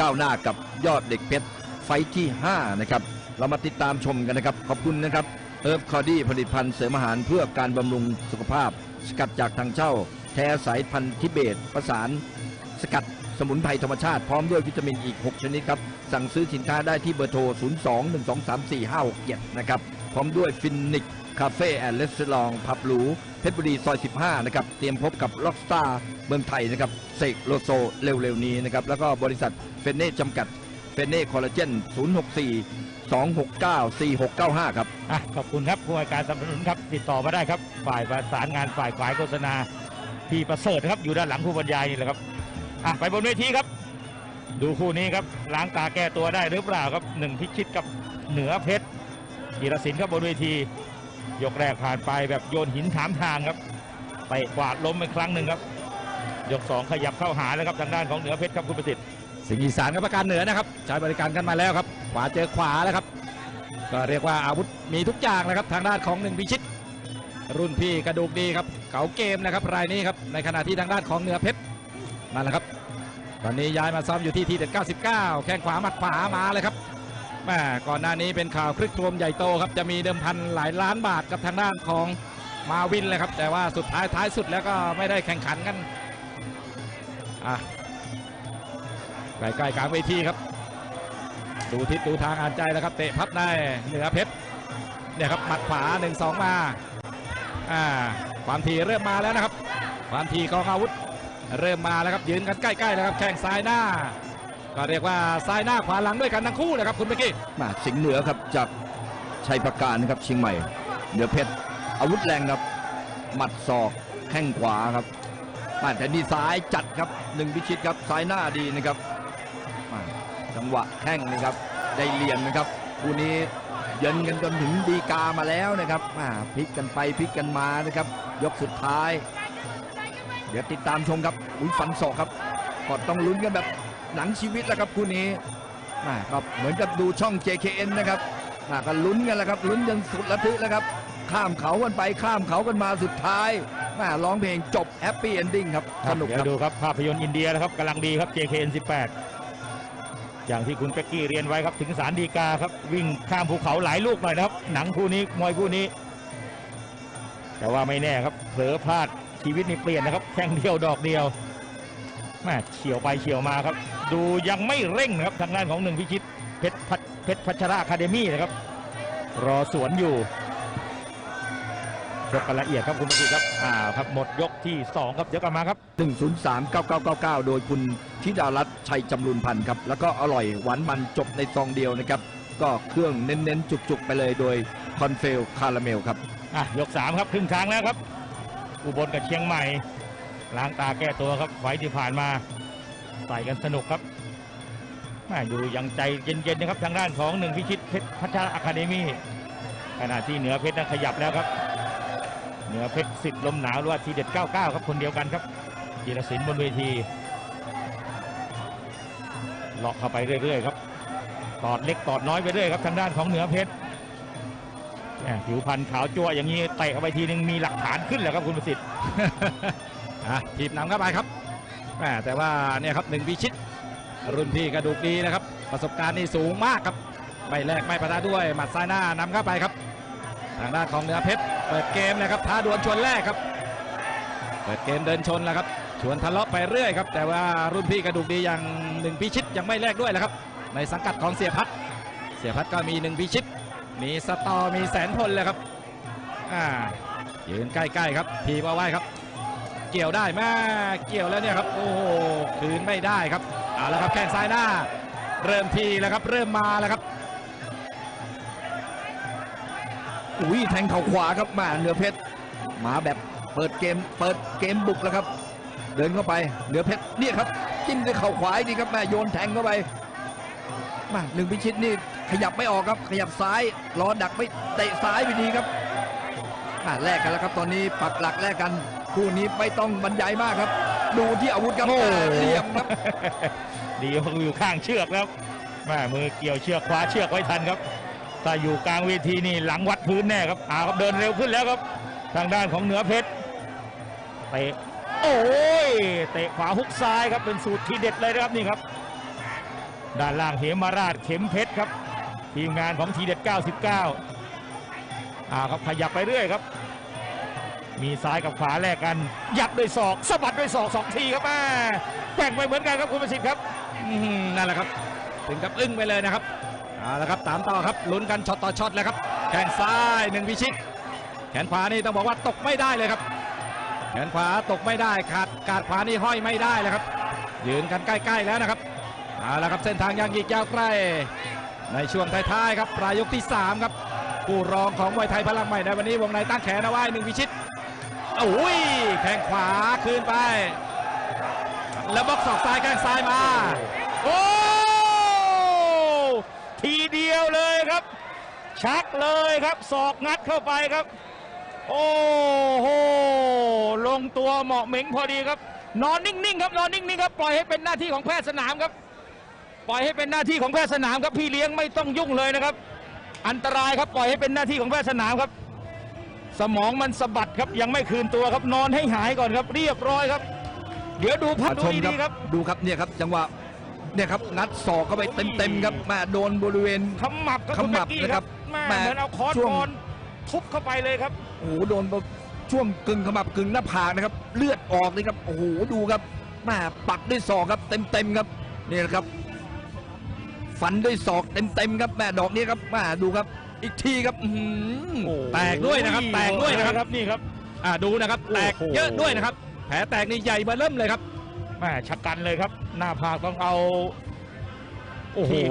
ก้าวหน้ากับยอดเด็กเพชรไฟที่ 5 นะครับ เรามาติดตามชมกันนะครับ ขอบคุณนะครับเอิร์ฟคอดี้ผลิตภัณฑ์เสริมอาหารเพื่อการบำรุงสุขภาพ สกัดจากทางเช่า แท้สายพันธุ์ทิเบต ประสาน สกัดสมุนไพรธรรมชาติพร้อมด้วยวิตามินอีก 6 ชนิดครับ สั่งซื้อสินค้าได้ที่เบอร์โทร 02-1234567 นะครับ พร้อมด้วยฟินิก คาเฟ่แอนด์เลสลองพับหรูเพชรบุรีซอย 15 นะครับ เตรียมพบกับล็อกสตาร์เมืองไทยนะครับเสกโลโซเร็วๆ นี้นะครับ แล้วก็บริษัทเฟเน่จำกัดเฟเน่คอลลาเจน 064 269 4695 ครับอะขอบคุณครับผู้ให้การสนับสนุนครับ ติดต่อมาได้ครับ ฝ่ายประสานงานฝ่ายขายโฆษณาพี่ประเสริฐนะครับอยู่ด้านหลังผู้บรรยายนี่แหละครับอะไปบนเวทีครับ ดูคู่นี้ครับล้างตาแก้ตัวได้หรือเปล่าครับหนึ่งพิชิตกับเหนือเพชรกีรศิลป์ครับบนเวที ยกแรกผ่านไปแบบโยนหินถามทางครับไปกวาดล้มไปครั้งหนึ่งครับ ยกสองขยับเข้าหาแล้วครับทางด้านของเหนือเพชรครับคุณประสิทธิ์สิงห์อีสานกับประการเหนือนะครับใช้บริการกันมาแล้วครับ ขวาเจอขวาแล้วครับ ก็เรียกว่าอาวุธมีทุกอย่างนะครับ ทางด้านของหนึ่งพิชิต รุ่นพี่กระดูกดีครับเขาเกมนะครับรายนี้ครับในขณะที่ทางด้านของเหนือเพชรมาแล้วครับ ตอนนี้ย้ายมาซ้อมอยู่ที่ทีเด็ด 99 แข้งขวาหมัดขวามาเลยครับ แม่ก่อนหน้านี้เป็นข่าวคลึกโครมใหญ่โตครับจะมีเดิมพันหลายล้านบาทกับทางด้านของมาวินเลยครับ แต่ว่าสุดท้ายท้ายสุดแล้วก็ไม่ได้แข่งขันกันอะใกล้ๆกลางเวทีครับ ดูทิศดูทางอ่านใจแล้วครับเตะพับได้เหนือเพชรเนี่ยครับหมัดขวา1นสองมาอ่าความทีเริ่มมาแล้วนะครับ ความทีของอาวุธเริ่มมาแล้วครับยืนกันใกล้ๆแล้วครับแข้งซ้ายหน้า ก็เรียกว่าซ้ายหน้าขวาหลังด้วยกันทั้งคู่นะครับคุณเมื่อกี้มาสิงห์เหนือครับจากชัยประการนะครับเชียงใหม่เหนือเพชรอาวุธแรงครับหมัดศอกแข้งขวาครับมาแต่นี่ซ้ายจัดครับหนึ่งพิชิตครับซ้ายหน้าดีนะครับจังหวะแข้งนะครับได้เหลี่ยมนะครับคู่นี้เย็นกันจนถึงดีกามาแล้วนะครับพลิกกันไปพลิกกันมานะครับ ยกสุดท้าย เดี๋ยวติดตามชมครับอุ้ยฟันศอกครับก็ต้องลุ้นกันแบบ หนังชีวิตแล้วครับคู่นี้มาก็เหมือนกับดูช่อง JKN นะครับมาก็ลุ้นกันแล้วครับลุ้นจนสุดระทึกแล้วครับ ข้ามเขากันไปข้ามเขากันมาสุดท้ายมาร้องเพลงจบแฮปปี้เอนดิ้งครับสนุกเดี๋ยครับวดูครับภาพยนตร์อินเดียนะครับกำลังดีครับ JKN 18 อย่างที่คุณเป็กกี้เรียนไว้ครับถึงสารดีกาครับวิ่งข้ามภูเขาหลายลูกหน่อยนะครับ หนังคู่นี้มวยคู่นี้ แต่ว่าไม่แน่ครับเผลอพลาดชีวิตนี่เปลี่ยนนะครับแข้งเดียวดอกเดียวแม่เฉียวไปเฉียวมาครับ ดูยังไม่เร่งนะครับทางด้านของหนึ่งพิชิตเพชรพัชเพชรพัชราคาเดมี่นะครับ รอสวนอยู่ชกกันละเอียดครับคุณประสิทธิ์ครับอ่าครับหมดยกที่สองครับเดี๋ยวกลับมาครับ 103 9999 โดยคุณธิดารัตน์ชัยจำรุนพันธ์ครับ แล้วก็อร่อยหวานมันจบในซองเดียวนะครับ ก็เครื่องเน้นๆ จุกๆ ไปเลยโดยคอนเฟลคาราเมลครับอะยกสามครับครึ่งทางแล้วครับ อุบลกับเชียงใหม่ล้างตาแก้ตัวครับไฟล์ที่ผ่านมา ใส่กันสนุกครับแม่ดูยังใจเย็นๆนะครับทางด้านของหนึ่งพิชิตเพชรพัชรอะคาเดมี่ขณะที่เหนือเพชรนั้นขยับแล้วครับ เหนือเพชรสิทธิ์ลมหนาวหรือว่าทีเด็ด 99 ครับคนเดียวกันครับจีรศิลป์บนเวทีเลาะเข้าไปเรื่อยๆครับตอดเล็กตอดน้อยไปเรื่อยครับทางด้านของเหนือเพชรแหม่ผิวพรรณขาวจั่วอย่างนี้เตะเข้าไปทีนึงมีหลักฐานขึ้นแล้วครับคุณประสิทธิ์ทีบนำเข้าไปครับ แม่แต่ว่าเนี่ยครับหนึ่งพิชิต รุ่นพี่กระดูกดีนะครับ ประสบการณ์นี่สูงมากครับไม่แลกไม่ประทะด้วยหมัดซ้ายหน้านำเข้าไปครับทางด้านของเหนือเพชรเปิดเกมนะครับท้าดวลชวนแรกครับ เปิดเกมเดินชนแล้วครับชวนทะเลาะไปเรื่อยครับ แต่ว่ารุ่นพี่กระดูกดีอย่างหนึ่งพิชิตยังไม่แลกด้วยแหละครับ ในสังกัดของเสียพัดเสียพัดก็มีหนึ่งพิชิต มีสตอมีแสนพลเลยครับอ่ายืนใกล้ๆครับทีบเอาไว้ครับ เกี่ยวได้แม่เกี่ยวแล้วเนี่ยครับโอ้โหคืนไม่ได้ครับเอาละครับแข้งซ้ายหน้า เริ่มทีแล้วครับเริ่มมาแล้วครับอุ้ยแทงเข่าขวาครับมาเหนือเพชรมาแบบเปิดเกมเปิดเกมบุกแล้วครับ เดินเข้าไปเหนือเพชรเนี่ยครับจิ้มด้วยเข่าขวาดีครับแม่โยนแทงเข้าไปมาหนึ่งพิชิตนี่ขยับไม่ออกครับ ขยับซ้ายรอดักไม่เตะซ้ายไปดีครับแลกกันแล้วครับตอนนี้ปักหลักแลกกัน คู่นี้ไม่ต้องบรรยายมากครับ ดูที่อาวุธครับโอ้โห เหลี่ยมครับ ดีว่าอยู่ข้างเชือกแล้วแม่มือเกี่ยวเชือกคว้าเชือกไว้ทันครับ ถ้าอยู่กลางเวทีนี่หลังวัดพื้นแน่ครับอาครับเดินเร็วขึ้นแล้วครับ ทางด้านของเหนือเพชรเตะโอ้ยเตะขวาฮุกซ้ายครับเป็นสูตรทีเด็ดเลยนะครับนี่ครับ ด้านล่างเหมราชเข็มเพชรครับ ทีมงานของทีเด็ด 99อ่าครับขยับไปเรื่อยครับ มีซ้ายกับขวาแลกกัน ยัดด้วยศอกสะบัดด้วยศอกสองทีครับแม่แบ่งไปเหมือนกันครับคุณประสิทธิ์ครับนั่นแหละครับ ถึงกับอึ้งไปเลยนะครับเอาละครับตามต่อครับลุ้นกันช็อตต่อช็อตเลยครับแขนซ้ายหนึ่งพิชิต แขนขวานี่ต้องบอกว่าตกไม่ได้เลยครับ แขนขวาตกไม่ได้ขาดกาดขวานี่ห้อยไม่ได้เลยครับ ยืนกันใกล้ๆแล้วนะครับเอาละครับเส้นทางยังอีกยาวไกลในช่วงท้ายๆครับปลายยกที่ 3 ครับผู้รองของมวยไทยพลังใหม่ในวันนี้วงในตั้งแขนเอาไว้หนึ่งพิชิต โอ้ยแข้งขวาคืนไป แล้วบล็อกศอกซ้ายแข้งซ้ายมา โอ้ทีเดียวเลยครับ ชักเลยครับศอกงัดเข้าไปครับ โอ้โหลงตัวเหมาะเหม็งพอดีครับ นอนนิ่งๆครับนอนนิ่งๆครับปล่อยให้เป็นหน้าที่ของแพทย์สนามครับ ปล่อยให้เป็นหน้าที่ของแพทย์สนามครับพี่เลี้ยงไม่ต้องยุ่งเลยนะครับ อันตรายครับปล่อยให้เป็นหน้าที่ของแพทย์สนามครับ สมองมันสะบัดครับยังไม่คืนตัวครับนอนให้หายก่อนครับ เรียบร้อยครับ เดี๋ยวดูภาพมาดูชมดีๆครับ ดูครับเนี่ยครับจังหวะเนี่ยครับงัดศอกเข้าไปเต็มๆครับแม่โดนบริเวณขมับครับขมับคุณเป๊กกี้นะครับแม่แม่เหมือนเอาค้อนช่วงบอลทุบเข้าไปเลยครับโอ้โหโดนช่วงกึ่งขมับกึ่งหน้าผากนะครับ เลือดออกเลยครับโอ้โหดูครับแม่ปักด้วยศอกครับเต็มๆครับนี่นะครับฟันด้วยศอกเต็มๆครับแม่ดอกนี้ครับแม่ดูครับ อีกทีครับอื้อหือแตกด้วยนะครับ แตกด้วยนะครับนี่ครับ อ่าดูนะครับ แตกโอ้โห เยอะด้วยนะครับ แผลแตกนี่ใหญ่เบ้อเริ่มเลยครับ แม่ชะกันเลยครับ หน้าผากต้องเอาโอ้โห ที่